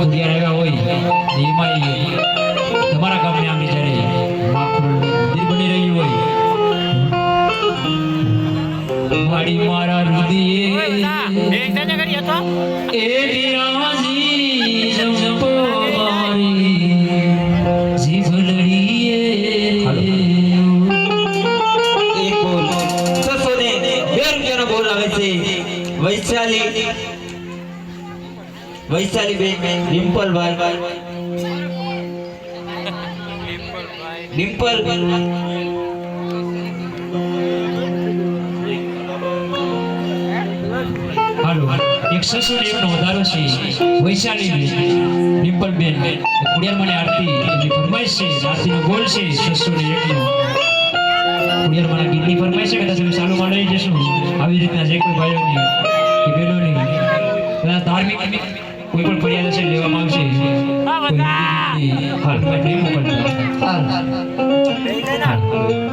ખુદિયાર આવ્યા હોય એમાં તમારા ગામને આમ જ્યારે મંદિર બની રહ્યું હોય મારી મારા હૃદયે એ વિરાજી જંપો મારી જીભ લડીએ. એક બોલ છસો ને બે રૂપિયાનો બોલ આવે છે. વૈશાલી વૈશાલી બેન ડિમ્પલભાઈ. ડિમ્પલ. હાલો એકસો એકનો વધારો છે વૈશાલી ડિમ્પલ બેન ખુડિયાર મને આરતી એમની ફરમાઈશ છે, આરતીનો ગોલ છે છસો ને એકનો ખુડિયાર મને ગીતની ફરમાઈશ છે, કદાચ અમે ચાલુ માંડી જશું. આવી રીતના ધાર્મિક કોઈ પણ ફરિયાદ હશે લેવામાં આવશે નહીં મોકલતા હાલ. હાલ.